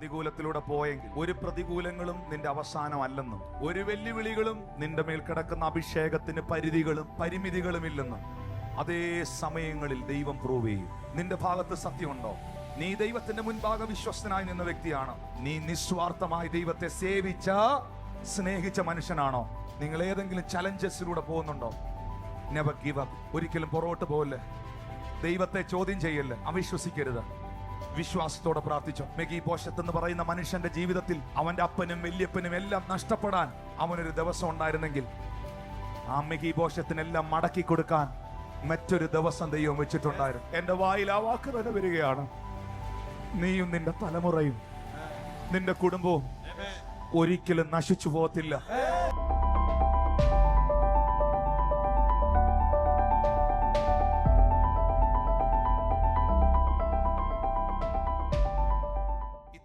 പ്രതികൂലത്തിലൂടെ പോയെങ്കിൽ ഒരു പ്രതികൂലങ്ങളും നിന്റെ അവസാനമല്ലെന്നും ഒരു വെല്ലുവിളികളും നിന്റെ മേൽ കിടക്കുന്ന അഭിഷേകത്തിന് പരിധികളും പരിമിതികളും ഇല്ലെന്നും അതേ സമയങ്ങളിൽ ദൈവം പ്രൂവ് ചെയ്യും. നിന്റെ ഭാഗത്ത് സത്യമുണ്ടോ? നീ ദൈവത്തിന്റെ മുൻപാകെ വിശ്വസ്തനായി നിന്ന വ്യക്തിയാണ്? നീ നിസ്വാർത്ഥമായി ദൈവത്തെ സേവിച്ച സ്നേഹിച്ച മനുഷ്യനാണോ? നിങ്ങൾ ഏതെങ്കിലും ചലഞ്ചസിലൂടെ പോകുന്നുണ്ടോ? നെവർ ഗിവ് അപ്പ് ഒരിക്കലും പുറകോട്ട് പോകല്ലേ ദൈവത്തെ ചോദ്യം ചെയ്യല്ലേ? അവിശ്വസിക്കരുത്. വിശ്വാസത്തോടെ പ്രാർത്ഥിച്ചു. മെഗി പോഷത്ത് എന്ന് പറയുന്ന മനുഷ്യന്റെ ജീവിതത്തിൽ അവന്റെ അപ്പനും വല്യപ്പനും എല്ലാം നഷ്ടപ്പെടാൻ അവനൊരു ദിവസം ഉണ്ടായിരുന്നെങ്കിൽ ആ മെഗി പോഷത്തിനെല്ലാം മടക്കി കൊടുക്കാൻ മറ്റൊരു ദിവസം ദൈവം വെച്ചിട്ടുണ്ടായിരുന്നു. എന്റെ വായിൽ ആ വാക്ക് തന്നെ വരികയാണ്. നീയും നിന്റെ തലമുറയും നിന്റെ കുടുംബവും ഒരിക്കലും നശിച്ചു പോകത്തില്ല.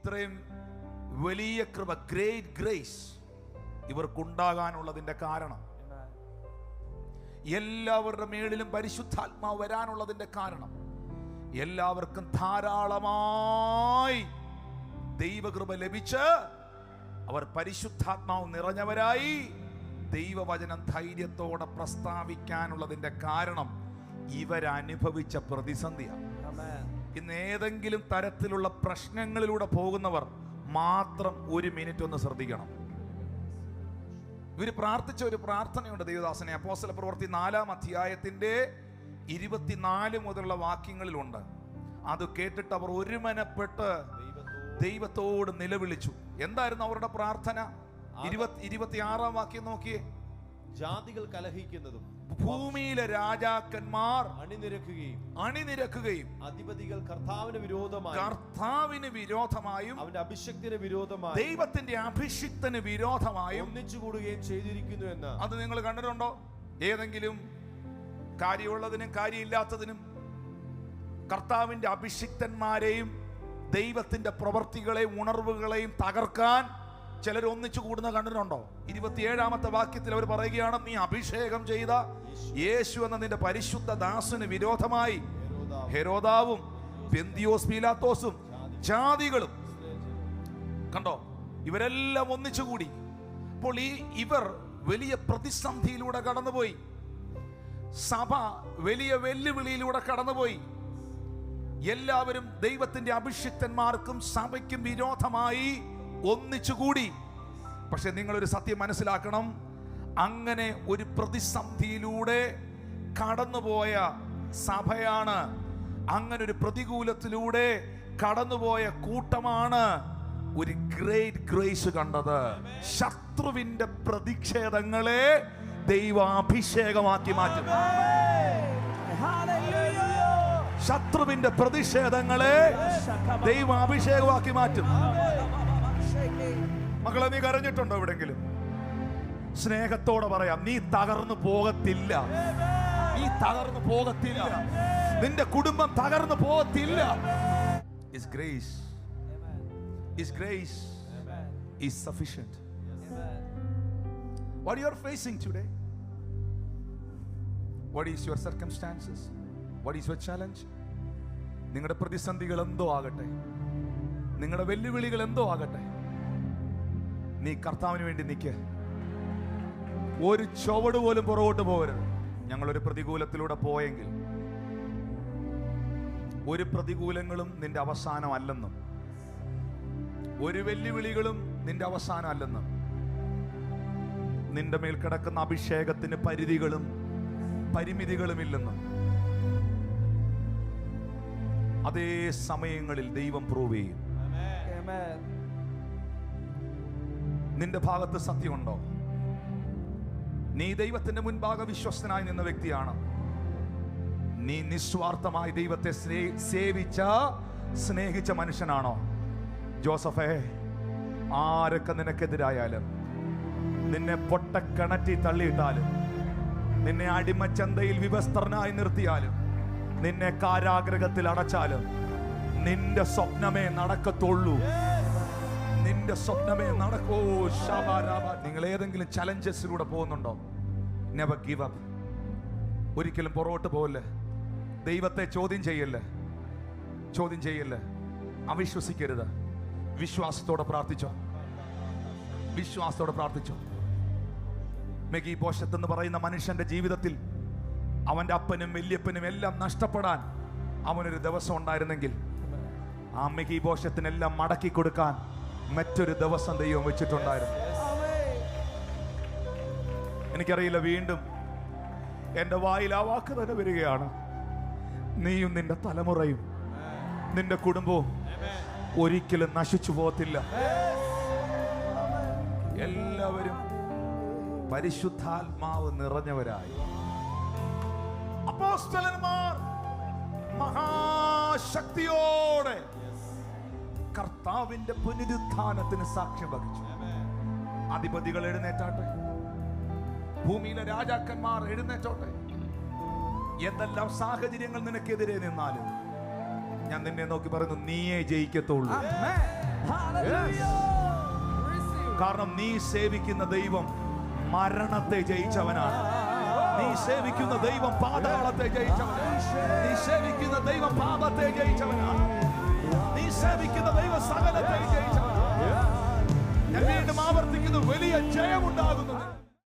ഇത്രയും വലിയ കൃപ ഗ്രേറ്റ് ഗ്രേസ് ഇവർക്കുണ്ടാകാനുള്ളതിന്റെ കാരണം. എല്ലാവരുടെ മേളിലും പരിശുദ്ധാത്മാവ് വരാനുള്ളതിന്റെ കാരണം. എല്ലാവർക്കും ധാരാളമായി ദൈവകൃപ ലഭിച്ച് അവർ പരിശുദ്ധാത്മാവ് നിറഞ്ഞവരായി ദൈവവചനം ധൈര്യത്തോടെ പ്രസ്താവിക്കാനുള്ളതിന്റെ കാരണം ഇവരനുഭവിച്ച പ്രതിസന്ധിയാണ്. ഇന്ന് ഏതെങ്കിലും തരത്തിലുള്ള പ്രശ്നങ്ങളിലൂടെ പോകുന്നവർ മാത്രം ഒരു മിനിറ്റ് ഒന്ന് ശ്രദ്ധിക്കണം. ഇവർ പ്രാർത്ഥിച്ച ഒരു പ്രാർത്ഥനയുണ്ട് ദേവദാസനെ. അപ്പോസല പ്രവൃത്തി നാലാം അധ്യായത്തിന്റെ ഇരുപത്തിനാല് മുതലുള്ള വാക്യങ്ങളിലുണ്ട്. അത് കേട്ടിട്ട് അവർ ഒരുമനപ്പെട്ട് ദൈവത്തോട് നിലവിളിച്ചു. എന്തായിരുന്നു അവരുടെ പ്രാർത്ഥന? ഇരുപത്തി ഇരുപത്തിയാറാം വാക്യം നോക്കിയേ. ജാതികൾ കലഹിക്കുന്നതും ഭൂമിയിലെ രാജാക്കന്മാർ അണിനിരക്കുകയും അണിനിരക്കുകയും അധിപതികൾ കർത്താവിന് വിരോധമായി കർത്താവിന് വിരോധമായും അവന്റെ അഭിഷക്തിന് വിരോധമായി ദൈവത്തിന്റെ അഭിഷിക്തന് വിരോധമായും ഒന്നിച്ചു കൂടുകയും ചെയ്തിരിക്കുന്നു എന്ന് അത് നിങ്ങൾ കണ്ടിട്ടുണ്ടോ? ഏതെങ്കിലും കാര്യമുള്ളതിനും കാര്യമില്ലാത്തതിനും കർത്താവിന്റെ അഭിഷിക്തന്മാരെയും ദൈവത്തിന്റെ പ്രവർത്തികളെയും ഉണർവുകളെയും തകർക്കാൻ ചിലർ ഒന്നിച്ചു കൂടുന്ന കണ്ടിട്ടുണ്ടോ? ഇരുപത്തിയേഴാമത്തെ വാക്യത്തിൽ അവർ പറയുകയാണ് നീ അഭിഷേകം ചെയ്ത യേശു എന്ന നിന്റെ പരിശുദ്ധ ദാസന് വിരോധമായി ഹെരോദാവും പെന്തിയോസ് പീലാത്തോസും ജാതികളും. കണ്ടോ? ഇവരെല്ലാം ഒന്നിച്ചുകൂടി അപ്പോൾ ഈ ഇവർ വലിയ പ്രതിസന്ധിയിലൂടെ കടന്നുപോയി. സഭ വലിയ വെല്ലുവിളിയിലൂടെ കടന്നുപോയി. എല്ലാവരും ദൈവത്തിന്റെ അഭിഷിക്തന്മാർക്കും സഭയ്ക്കും വിരോധമായി ഒന്നിച്ചുകൂടി. പക്ഷെ നിങ്ങളൊരു സത്യം മനസ്സിലാക്കണം. അങ്ങനെ ഒരു പ്രതിസന്ധിയിലൂടെ കടന്നുപോയ സഭയാണ്. അങ്ങനെ ഒരു പ്രതികൂലത്തിലൂടെ കടന്നുപോയ കൂട്ടമാണ് ഒരു ഗ്രേറ്റ് ഗ്രേസ് കണ്ടത്. ശത്രുവിന്റെ പ്രതിഷേധങ്ങളെ ദൈവാഭിഷേകമാക്കി മാറ്റും. ശത്രുവിന്റെ പ്രതിഷേധങ്ങളെ ദൈവാഭിഷേകമാക്കി മാറ്റും. മകളെ നീ കരഞ്ഞിട്ടുണ്ടോ എവിടെങ്കിലും സ്നേഹത്തോടെ പറയാം നീ തകർന്നു പോകത്തില്ല. നീ തകർന്നു പോകത്തില്ല. നിന്റെ കുടുംബം തകർന്നു പോകത്തില്ല. Is grace is grace is sufficient What you are facing today? What is your circumstances? What is your challenge? നിങ്ങളുടെ പ്രതിസന്ധികൾ എന്തോ ആകട്ടെ. നിങ്ങളുടെ വെല്ലുവിളികൾ എന്തോ ആകട്ടെ. നീ കർത്താവിന് വേണ്ടി നിൽക്ക് ഒരു ചുവട് പോലും പുറകോട്ട് പോകരുത്. ഞങ്ങളൊരു പ്രതികൂലത്തിലൂടെ പോയെങ്കിൽ. ഒരു പ്രതികൂലങ്ങളും നിന്റെ അവസാനമല്ലെന്നും. ഒരു വെല്ലുവിളികളും നിന്റെ അവസാനമല്ലെന്നും. നിന്റെ മേൽ കിടക്കുന്ന അഭിഷേകത്തിന് പരിധികളും പരിമിതികളും ഇല്ലെന്നും അതേ സമയങ്ങളിൽ ദൈവം പ്രൂവ് ചെയ്യും. നിന്റെ ഭാഗത്ത് സത്യമുണ്ടോ? നീ ദൈവത്തിന്റെ മുൻപാകെ വിശ്വസ്തനായി നിന്ന വ്യക്തിയാണ്. നീ നിസ്വാർത്ഥമായി ദൈവത്തെ സേവിച്ച സ്നേഹിച്ച മനുഷ്യനാണോ? ജോസഫേ ആരൊക്കെ നിനക്കെതിരായാലും നിന്നെ പൊട്ടക്കിണറ്റി തള്ളിയിട്ടാലും നിന്നെ അടിമച്ചന്തയിൽ വിവസ്ത്രനായി നിർത്തിയാലും നിന്നെ കാരാഗ്രഹത്തിൽ അടച്ചാലും നിന്റെ സ്വപ്നമേ നടക്കത്തുള്ളൂ. നിന്റെ സ്വപ്നമേ നടക്കോ. നിങ്ങൾ ഏതെങ്കിലും ചലഞ്ചസിലൂടെ പോകുന്നുണ്ടോ? നെവർ ഗിവ് അപ്പ് ഒരിക്കലും പുറകോട്ട് പോകല്ലേ ദൈവത്തെ ചോദ്യം ചെയ്യല്ലേ? ചോദ്യം ചെയ്യല്ലേ? അവിശ്വസിക്കരുത്. വിശ്വാസത്തോടെ പ്രാർത്ഥിച്ചോ. വിശ്വാസത്തോടെ പ്രാർത്ഥിച്ചോ. മെഗി പോഷത്തെന്ന് പറയുന്ന മനുഷ്യന്റെ ജീവിതത്തിൽ അവന്റെ അപ്പനും വല്യപ്പനും എല്ലാം നഷ്ടപ്പെടാൻ അവനൊരു ദിവസം ഉണ്ടായിരുന്നെങ്കിൽ ആ മെഗി പോഷത്തിനെല്ലാം മടക്കി കൊടുക്കാൻ മറ്റൊരു ദിവസം ദൈവം വെച്ചിട്ടുണ്ടായിരുന്നു. എനിക്കറിയില്ല വീണ്ടും എന്റെ വായിൽ ആ വാക്ക് തന്നെ വരികയാണ്. നീയും നിന്റെ തലമുറയും നിന്റെ കുടുംബവും ഒരിക്കലും നശിച്ചു പോകത്തില്ല. എല്ലാവരും പരിശുദ്ധാത്മാവ് നിറഞ്ഞവരായി. അപ്പോസ്തലന്മാർ മഹാശക്തിയോടെ കർത്താവിന്റെ പുനരുത്ഥാനത്തിന് സാക്ഷ്യം വഹിച്ചു. അധിപതികൾ എഴുന്നേറ്റാട്ടെ. ഭൂമിയിലെ രാജാക്കന്മാർ എഴുന്നേറ്റോട്ടെ. എന്തെല്ലാം സാഹചര്യങ്ങൾ നിനക്കെതിരെ നിന്നാലും ഞാൻ നിന്നെ നോക്കി പറയുന്നു നീയേ ജയിക്കത്തുള്ളൂ. കാരണം നീ സേവിക്കുന്ന ദൈവം മരണത്തെ ജയിച്ചവനാണ്. നീ സേവിക്കുന്ന ദൈവം പാതാളത്തെ ജയിച്ചവനാണ്. നീ സേവിക്കുന്ന ദൈവം പാപത്തെ ജയിച്ചവനാണ്. നീ സേവിക്കുന്ന ദൈവ സകലത്തെ ജയിച്ചവനാണ്. ഞാൻ വീണ്ടും ആവർത്തിക്കുന്നു വലിയ ജയമുണ്ടായി